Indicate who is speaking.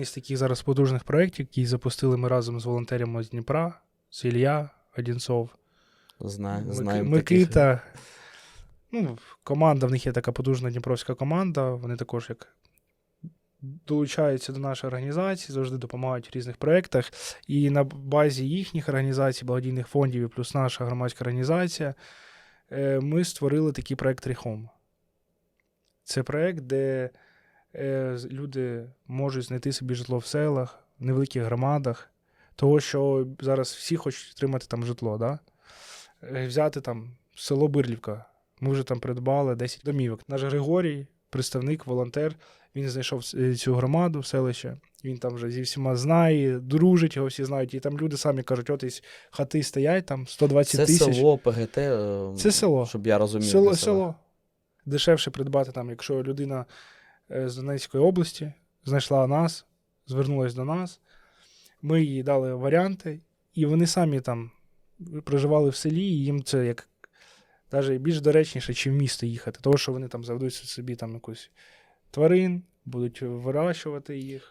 Speaker 1: Із таких зараз потужних проєктів, які запустили ми разом з волонтерами з Дніпра, це Ілля Одінцов,
Speaker 2: Знаю, таких.
Speaker 1: Микита. Ну, команда, в них є така потужна дніпровська команда. Вони також як долучаються до нашої організації, завжди допомагають в різних проєктах. І на базі їхніх організацій, благодійних фондів і плюс наша громадська організація, е, ми створили такий проєкт Ріхом. Це проєкт, де з- люди можуть знайти собі житло в селах, в невеликих громадах, того, що зараз всі хочуть отримати там житло. Да? Е, Взяти там село Бирлівка. Ми вже там придбали 10 домівок. Наш Григорій, представник, волонтер, він знайшов е, цю громаду, селище. Він там вже зі всіма знає, дружить, його всі знають. І там люди самі кажуть, от із хати стоять, там 120
Speaker 2: Це
Speaker 1: тисяч.
Speaker 2: село, ПГТ. е,
Speaker 1: Це село.
Speaker 2: Щоб я розумів.
Speaker 1: Село, село. Дешевше придбати там, якщо людина е, з Донецької області знайшла нас, звернулася до нас. Ми їй дали варіанти, і вони самі там проживали в селі, і їм це як навіть більш доречніше, чи в місто їхати. Тому що вони там заведуть собі там якусь тварин, будуть вирощувати їх.